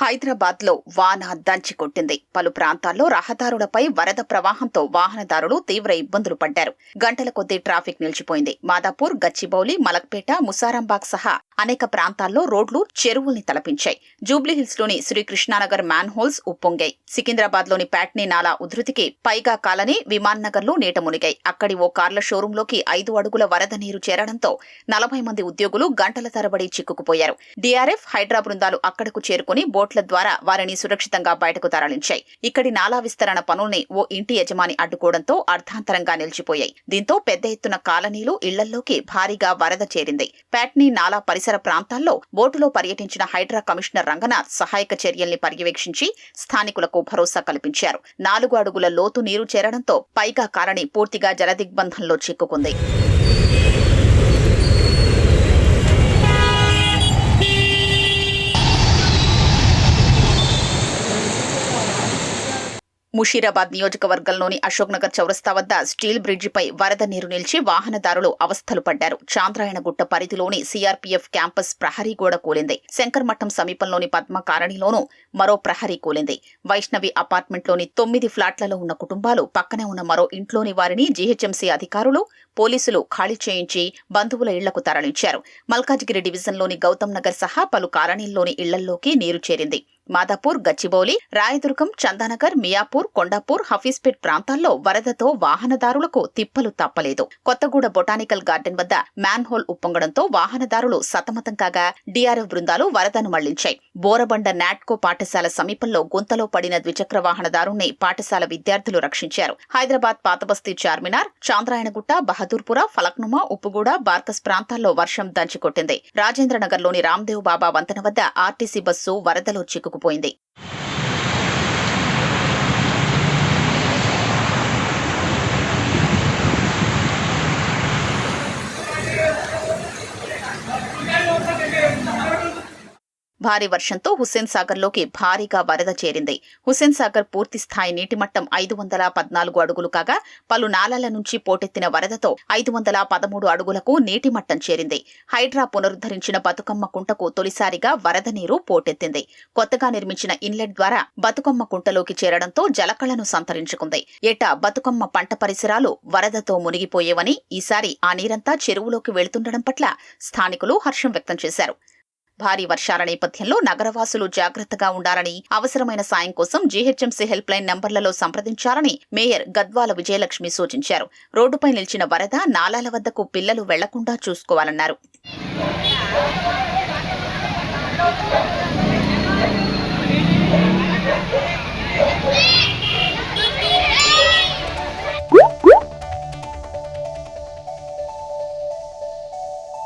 హైదరాబాద్లో వాన దంచి కొట్టింది. పలు ప్రాంతాల్లో రహదారులపై వరద ప్రవాహంతో వాహనదారులు తీవ్ర ఇబ్బందులు పడ్డారు. గంటల కొద్దీ ట్రాఫిక్ నిలిచిపోయింది. మాదాపూర్ గచ్చిబౌలి మలక్పేట ముసారాంబాగ్ సహా అనేక ప్రాంతాల్లో రోడ్లు చెరువుల్ని తలపించాయి. జూబ్లీహిల్స్లోని శ్రీకృష్ణానగర్ మ్యాన్ హోల్స్ ఉప్పొంగాయి. సికింద్రాబాద్లోని ప్యాట్నీ నాలా ఉధృతికి పైగా కాలని విమాన్ నగర్లో నీట మునిగాయి. అక్కడి ఓ కార్ల షోరూంలోకి ఐదు అడుగుల వరద నీరు చేరడంతో నలభై మంది ఉద్యోగులు గంటల తరబడి చిక్కుకుపోయారు. డీఆర్ఎఫ్ హైడ్రా బృందాలు అక్కడకు చేరుకుని బోట్ల ద్వారా వారిని సురక్షితంగా బయటకు తరలించాయి. ఇక్కడి నాలా విస్తరణ పనుల్ని ఓ ఇంటి యజమాని అడ్డుకోవడంతో అర్ధాంతరంగా నిలిచిపోయాయి. దీంతో పెద్ద ఎత్తున కాలనీలు ఇళ్ళల్లోకి భారీగా వరద చేరింది. ప్యాట్నీ నాలా పరిసర ప్రాంతాల్లో బోటులో పర్యటించిన హైడ్రా కమిషనర్ రంగనాథ్ సహాయక చర్యల్ని పర్యవేక్షించి స్థానికులకు భరోసా కల్పించారు. నాలుగు అడుగుల లోతు నీరు చేరడంతో పైగా కాలనీ పూర్తిగా జలదిగ్బంధంలో చిక్కుకుంది. ముషీరాబాద్ నియోజకవర్గంలోని అశోక్నగర్ చౌరస్తా వద్ద స్టీల్ బ్రిడ్జిపై వరద నీరు నిలిచి వాహనదారులు అవస్థలు పడ్డారు. చాంద్రాయణగుట్ట పరిధిలోని సీఆర్పీఎఫ్ క్యాంపస్ ప్రహరీ గోడ కూలింది. శంకర్మఠం సమీపంలోని పద్మ కాలనీలోనూ మరో ప్రహరీ కూలింది. వైష్ణవి అపార్ట్మెంట్లోని తొమ్మిది ఫ్లాట్లలో ఉన్న కుటుంబాలు పక్కనే ఉన్న మరో ఇంట్లోని వారిని జీహెచ్ఎంసీ అధికారులు పోలీసులు ఖాళీ చేయించి బంధువుల ఇళ్ళకు తరలించారు. మల్కాజ్గిరి డివిజన్లోని గౌతమ్ నగర్ సహా పలు కాలనీల్లోని ఇళ్ళల్లోకి నీరు చేరింది. మాదాపూర్ గచ్చిబౌలి రాయదుర్గం చందానగర్ మియాపూర్ కొండాపూర్ హఫీజ్పేట్ ప్రాంతాల్లో వరదతో వాహనదారులకు తిప్పలు తప్పలేదు. కొత్తగూడ బొటానికల్ గార్డెన్ వద్ద మ్యాన్ హోల్ ఉప్పొంగడంతో వాహనదారులు సతమతం కాగా డిఆర్ఎఫ్ బృందాలు వరదను మళ్ళించాయి. బోరబండ నాట్కో పాఠశాల సమీపంలో గుంతలో పడిన ద్విచక్ర వాహనదారుణ్ణి పాఠశాల విద్యార్థులు రక్షించారు. హైదరాబాద్ పాతబస్తీ చార్మినార్ చాంద్రాయణగుట్ట బహదూర్పుర ఫలక్నుమా ఉప్పుగూడ బార్కస్ ప్రాంతాల్లో వర్షం దంచికొట్టింది. రాజేంద్రనగర్లోని రామ్దేవ్ బాబా వంతెన వద్ద ఆర్టీసీ బస్సు వరదలో చిక్కుకుపోయింది భారీ వర్షంతో హుస్సేన్ సాగర్లోకి భారీగా వరద చేరింది. హుస్సేన్ సాగర్ పూర్తి స్థాయి నీటిమట్టం ఐదు వందల పద్నాలుగు అడుగులు కాగా పలు నాలాల నుంచి పోటెత్తిన వరదతో ఐదు వందల పదమూడు అడుగులకు నీటిమట్టం చేరింది. హైడ్రా పునరుద్ధరించిన బతుకమ్మ కుంటకు తొలిసారిగా వరద నీరు పోటెత్తింది. కొత్తగా నిర్మించిన ఇన్లెట్ ద్వారా బతుకమ్మ కుంటలోకి చేరడంతో జలకళను సంతరించుకుంది. ఏటా బతుకమ్మ పంట పరిసరాలు వరదతో మునిగిపోయేవని ఈసారి ఆ నీరంతా చెరువులోకి వెళుతుండడం పట్ల స్థానికులు హర్షం వ్యక్తం చేశారు. భారీ వర్షాల నేపథ్యంలో నగరవాసులు జాగ్రత్తగా ఉండాలని అవసరమైన సాయం కోసం జీహెచ్ఎంసీ హెల్ప్ లైన్ నంబర్లలో సంప్రదించాలని మేయర్ గద్వాల విజయలక్ష్మి సూచించారు. రోడ్డుపై నిలిచిన వరద నాలాల వద్దకు పిల్లలు వెళ్ళకుండా చూసుకోవాలన్నారు.